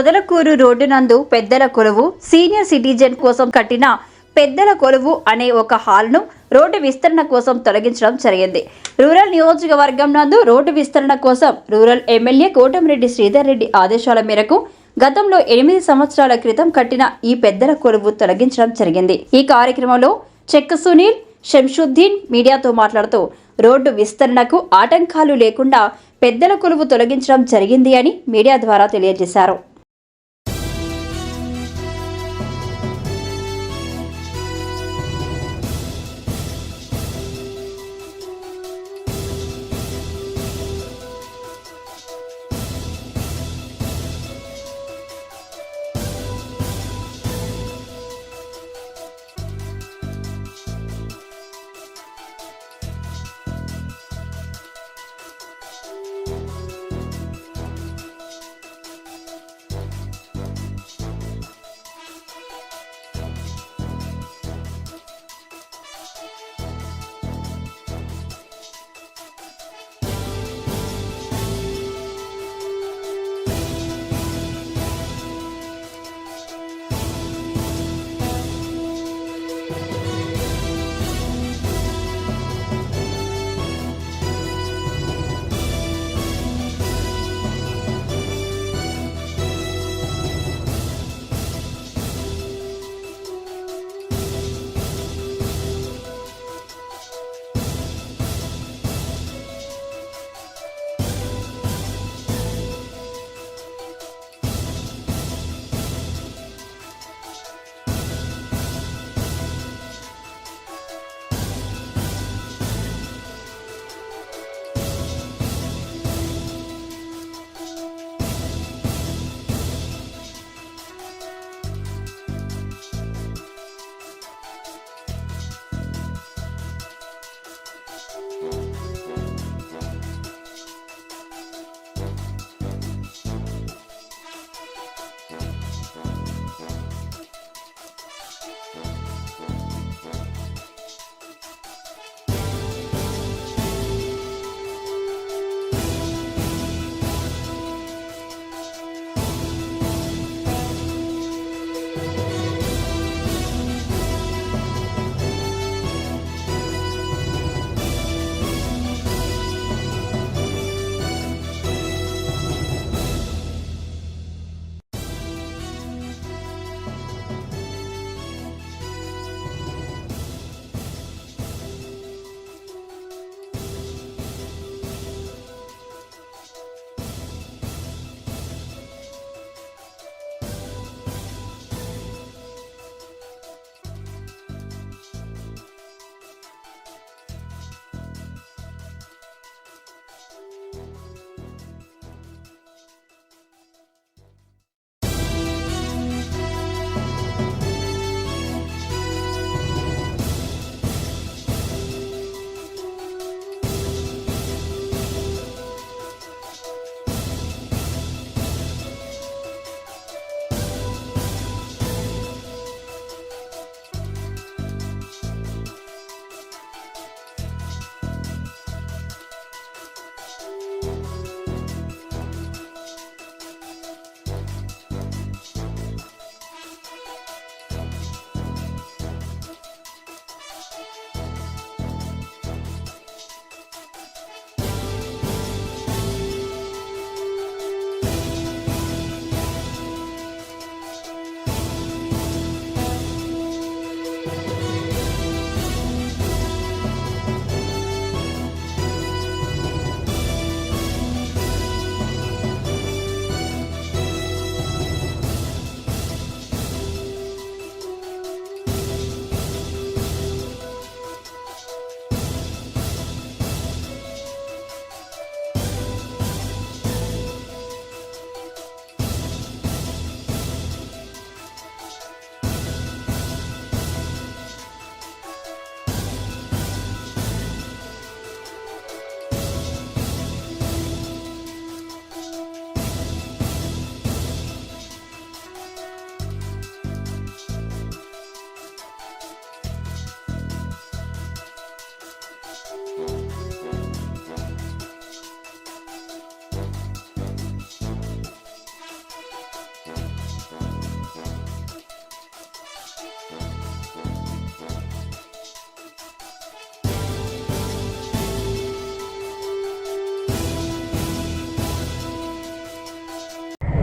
Podalakuru road నందు పెద్దల కొలువు సీనియర్ సిటిజన్ కోసం కట్టిన పెద్దల కొలువు అనే ఒక హాల్ను రోడ్డు విస్తరణ కోసం తొలగించడం జరిగింది. రూరల్ నియోజకవర్గం నందు రోడ్డు విస్తరణ కోసం రూరల్ ఎమ్మెల్యే కోటమిరెడ్డి శ్రీధర్ రెడ్డి ఆదేశాల మేరకు గతంలో ఎనిమిది సంవత్సరాల క్రితం కట్టిన ఈ పెద్దల కొలువు తొలగించడం జరిగింది. ఈ కార్యక్రమంలో చెక్క సునీల్ శంషుద్దీన్ మీడియాతో మాట్లాడుతూ రోడ్డు విస్తరణకు ఆటంకాలు లేకుండా పెద్దల కొలువు తొలగించడం జరిగింది అని మీడియా ద్వారా తెలియజేశారు.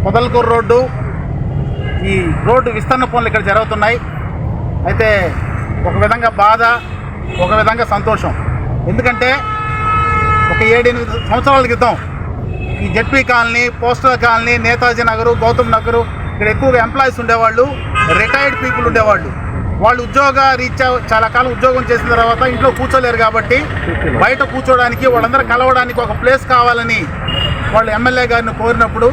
పొదలకూరు రోడ్డు ఈ రోడ్డు విస్తరణ పనులు ఇక్కడ జరుగుతున్నాయి. అయితే ఒక విధంగా బాధ ఒక విధంగా సంతోషం. ఎందుకంటే ఒక ఏడెనిమిది సంవత్సరాల క్రితం ఈ ZP colony postal colony Netaji Nagar Gautam Nagar ఇక్కడ ఎక్కువగా ఎంప్లాయీస్ ఉండేవాళ్ళు రిటైర్డ్ పీపుల్ ఉండేవాళ్ళు. వాళ్ళు ఉద్యోగ రీత్యా చాలా కాలం ఉద్యోగం చేసిన తర్వాత ఇంట్లో కూర్చోలేరు కాబట్టి బయట కూర్చోడానికి వాళ్ళందరూ కలవడానికి ఒక ప్లేస్ కావాలని వాళ్ళు ఎమ్మెల్యే గారిని కోరినప్పుడు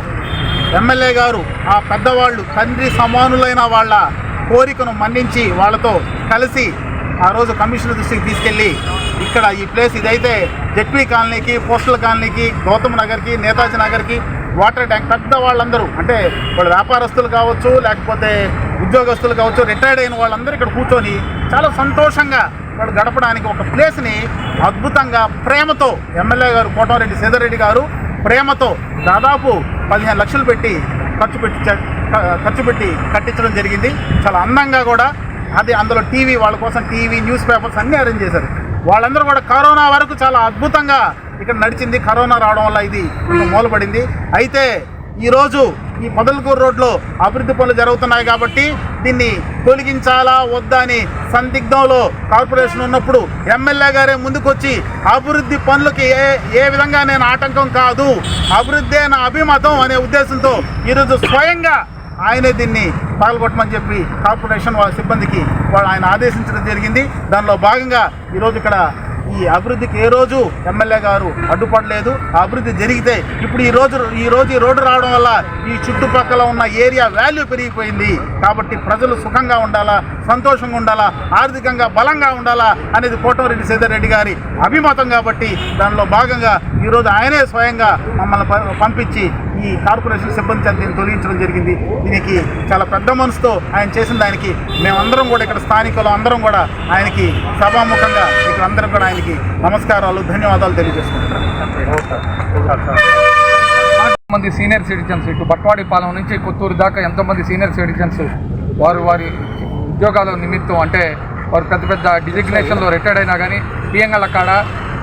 ఎమ్మెల్యే గారు ఆ పెద్దవాళ్ళు తండ్రి సమానులైన వాళ్ళ కోరికను మన్నించి వాళ్ళతో కలిసి ఆ రోజు కమిషనర్ దృష్టికి తీసుకెళ్ళి ఇక్కడ ఈ ప్లేస్ ఇదైతే జెడ్పీ కాలనీకి పోస్టల్ కాలనీకి గౌతమ్ నగర్కి నేతాజీ నగర్కి వాటర్ ట్యాంక్ పెద్ద వాళ్ళందరూ అంటే వాళ్ళు వ్యాపారస్తులు కావచ్చు లేకపోతే ఉద్యోగస్తులు కావచ్చు రిటైర్డ్ అయిన వాళ్ళందరూ ఇక్కడ కూర్చొని చాలా సంతోషంగా వాళ్ళు గడపడానికి ఒక ప్లేస్ని అద్భుతంగా ప్రేమతో ఎమ్మెల్యే గారు కోటమిరెడ్డి సీతారెడ్డి గారు ప్రేమతో దాదాపు పదిహేను లక్షలు పెట్టి ఖర్చు పెట్టి ఖర్చు పెట్టి కట్టించడం జరిగింది. చాలా అందంగా కూడా అది అందులో టీవీ వాళ్ళ కోసం టీవీ న్యూస్ పేపర్స్ అన్నీ అరేంజ్ చేశారు. వాళ్ళందరూ కూడా కరోనా వరకు చాలా అద్భుతంగా ఇక్కడ నడిచింది. కరోనా రావడం వల్ల ఇది మూలపడింది అయితే ఈరోజు ఈ పదలకూరు రోడ్లో అభివృద్ధి పనులు జరుగుతున్నాయి కాబట్టి దీన్ని తొలగించాలా వద్దా అని సందిగ్ధంలో కార్పొరేషన్ ఉన్నప్పుడు ఎమ్మెల్యే గారే ముందుకొచ్చి అభివృద్ధి పనులకి ఏ ఏ విధంగా నేను ఆటంకం కాదు అభివృద్ధి నా అభిమతం అనే ఉద్దేశంతో ఈరోజు స్వయంగా ఆయనే దీన్ని పాల్గొట్టమని చెప్పి కార్పొరేషన్ వాళ్ళ సిబ్బందికి వాళ్ళు ఆయన ఆదేశించడం జరిగింది. దానిలో భాగంగా ఈరోజు ఇక్కడ ఈ అభివృద్ధికి ఏ రోజు ఎమ్మెల్యే గారు అడ్డుపడలేదు. అభివృద్ధి జరిగితే ఇప్పుడు ఈ రోజు ఈ రోజు ఈ రోడ్డు రావడం వల్ల ఈ చుట్టుపక్కల ఉన్న ఏరియా వాల్యూ పెరిగిపోయింది. కాబట్టి ప్రజలు సుఖంగా ఉండాలా సంతోషంగా ఉండాలా ఆర్థికంగా బలంగా ఉండాలా అనేది కోటమిరెడ్డి సీతారెడ్డి గారి అభిమతం కాబట్టి దానిలో భాగంగా ఈరోజు ఆయనే స్వయంగా మమ్మల్ని పంపించి ఈ కార్పొరేషన్ సిబ్బంది చేత దీన్ని తొలగించడం జరిగింది. దీనికి చాలా పెద్ద మనసుతో ఆయన చేసిన దానికి మేమందరం కూడా ఇక్కడ స్థానికులు అందరం కూడా ఆయనకి సభాముఖంగా ఇక్కడ అందరం కూడా ఆయనకి నమస్కారాలు ధన్యవాదాలు తెలియజేసుకుంటున్నాను మంది సీనియర్ సిటిజన్స్ ఇటు బట్వాడిపాలెం నుంచి కొత్తూరు దాకా ఎంతోమంది సీనియర్ సిటిజన్స్ వారు వారి ఉద్యోగాల నిమిత్తం అంటే వారు పెద్ద పెద్ద డిజిగ్నేషన్లో రిటైర్డ్ అయినా కానీ పిఎంఎల్ కాడ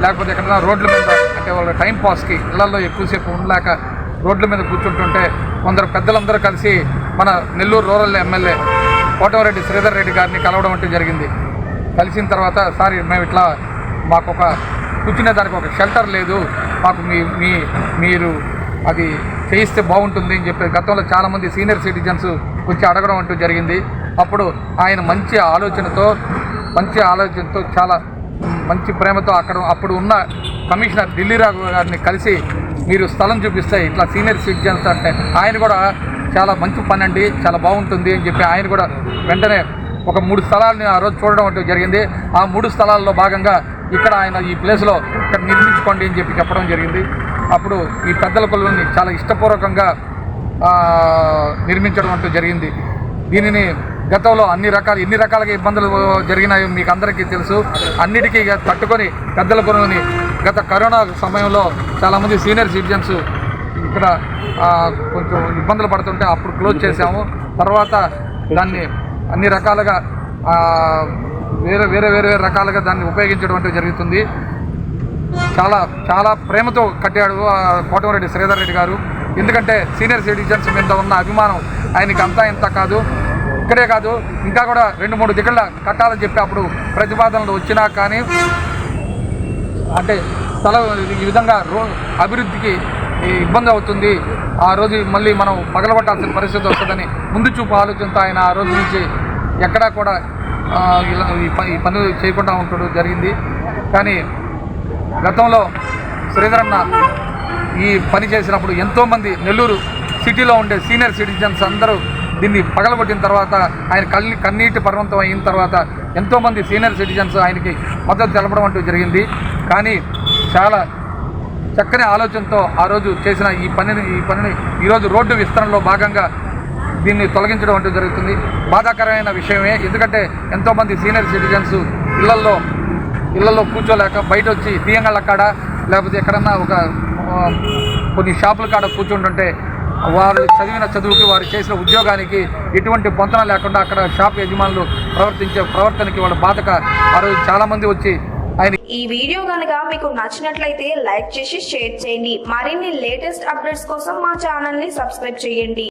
లేకపోతే ఎక్కడైనా రోడ్ల మీద అంటే వాళ్ళ టైం పాస్కి ఇళ్ళలో ఎక్కువసేపు ఉండలేక రోడ్ల మీద కూర్చుంటుంటే కొందరు పెద్దలందరూ కలిసి మన నెల్లూరు రూరల్ ఎమ్మెల్యే కోటమరెడ్డి శ్రీధర్ రెడ్డి గారిని కలవడం అంటే జరిగింది. కలిసిన తర్వాత సార్ మేము ఇట్లా మాకు ఒక కూర్చునే దానికి ఒక షెల్టర్ లేదు. మాకు మీ మీ మీరు అది చేయిస్తే బాగుంటుంది అని చెప్పి గతంలో చాలామంది సీనియర్ సిటిజన్స్ వచ్చి అడగడం అంటూ జరిగింది. అప్పుడు ఆయన మంచి ఆలోచనతో మంచి ఆలోచనతో చాలా మంచి ప్రేమతో అక్కడ అప్పుడు ఉన్న కమిషనర్ ఢిల్లీరావు గారిని కలిసి మీరు స్థలం చూపిస్తే ఇట్లా సీనియర్ సిటిజన్స్ అంటే ఆయన కూడా చాలా మంచి పని అండి చాలా బాగుంటుంది అని చెప్పి ఆయన కూడా వెంటనే ఒక మూడు స్థలాలని ఆ రోజు చూడడం అంటూ జరిగింది. ఆ మూడు స్థలాల్లో భాగంగా ఇక్కడ ఆయన ఈ ప్లేస్లో ఇక్కడ నిర్మించుకోండి అని చెప్పి చెప్పడం జరిగింది. అప్పుడు ఈ పెద్దల కొలువుని చాలా ఇష్టపూర్వకంగా నిర్మించడం అంటూ జరిగింది. దీనిని గతంలో అన్ని రకాల ఎన్ని రకాలుగా ఇబ్బందులు జరిగినాయో మీకు అందరికీ తెలుసు. అన్నిటికీ ఇక తట్టుకొని పెద్దల కొలువుని గత కరోనా సమయంలో చాలామంది సీనియర్ సిటిజన్స్ ఇక్కడ కొంచెం ఇబ్బందులు పడుతుంటే అప్పుడు క్లోజ్ చేసాము తర్వాత దాన్ని అన్ని రకాలుగా వేరే వేరే వేరే వేరే రకాలుగా దాన్ని ఉపయోగించడం జరుగుతుంది. చాలా చాలా ప్రేమతో కట్టాడు ఆ, శ్రీధర్ రెడ్డి గారు. ఎందుకంటే సీనియర్ సిటిజన్స్ మీద ఉన్న అభిమానం ఆయనకి అంతా ఇంత కాదు. ఇక్కడే కాదు ఇంకా కూడా రెండు మూడు దిగళ్ళ కట్టాలని చెప్పి అప్పుడు ప్రతిపాదనలు వచ్చినా కానీ అంటే స్థల ఈ విధంగా రో అభివృద్ధికి ఇబ్బంది అవుతుంది. ఆ రోజు మళ్ళీ మనం పగలబట్టాల్సిన పరిస్థితి వస్తుందని ముందు చూపు ఆలోచనతో ఆయన ఆ రోజు నుంచి ఎక్కడా కూడా ఇలా ఈ ఈ పనులు చేయకుండా ఉండడం జరిగింది. కానీ గతంలో శ్రీధరన్న ఈ పని చేసినప్పుడు ఎంతోమంది నెల్లూరు సిటీలో ఉండే సీనియర్ సిటిజన్స్ అందరూ దీన్ని పగలగొట్టిన తర్వాత ఆయన కళ్ళి కన్నీటి పర్వంతం అయిన తర్వాత ఎంతోమంది సీనియర్ సిటిజన్స్ ఆయనకి మద్దతు తెలపడం అంటూ జరిగింది. కానీ చాలా చక్కని ఆలోచనతో ఆ రోజు చేసిన ఈ పనిని ఈ పనిని ఈరోజు రోడ్డు విస్తరణలో భాగంగా దీన్ని తొలగించడం అంటూ జరుగుతుంది. బాధాకరమైన విషయమే. ఎందుకంటే ఎంతోమంది సీనియర్ సిటిజన్స్ ఇళ్ళల్లో ఇళ్ళలో కూర్చోలేక బయట వచ్చి తీయంగళ్ళ కాడ లేకపోతే ఎక్కడన్నా ఒక కొన్ని షాపుల కాడ కూర్చుంటుంటే వారు చదివిన చదువుకి వారు చేసిన ఉద్యోగానికి ఎటువంటి పొంతన లేకుండా అక్కడ షాప్ యజమానులు ప్రవర్తించే ప్రవర్తనకి వాళ్ళ బాధక ఆ రోజు చాలామంది వచ్చి ఆయన ఈ వీడియో కనుక మీకు నచ్చినట్లయితే లైక్ చేసి షేర్ చేయండి. మరిన్ని లేటెస్ట్ అప్డేట్స్ కోసం మా ఛానల్ని సబ్స్క్రైబ్ చేయండి.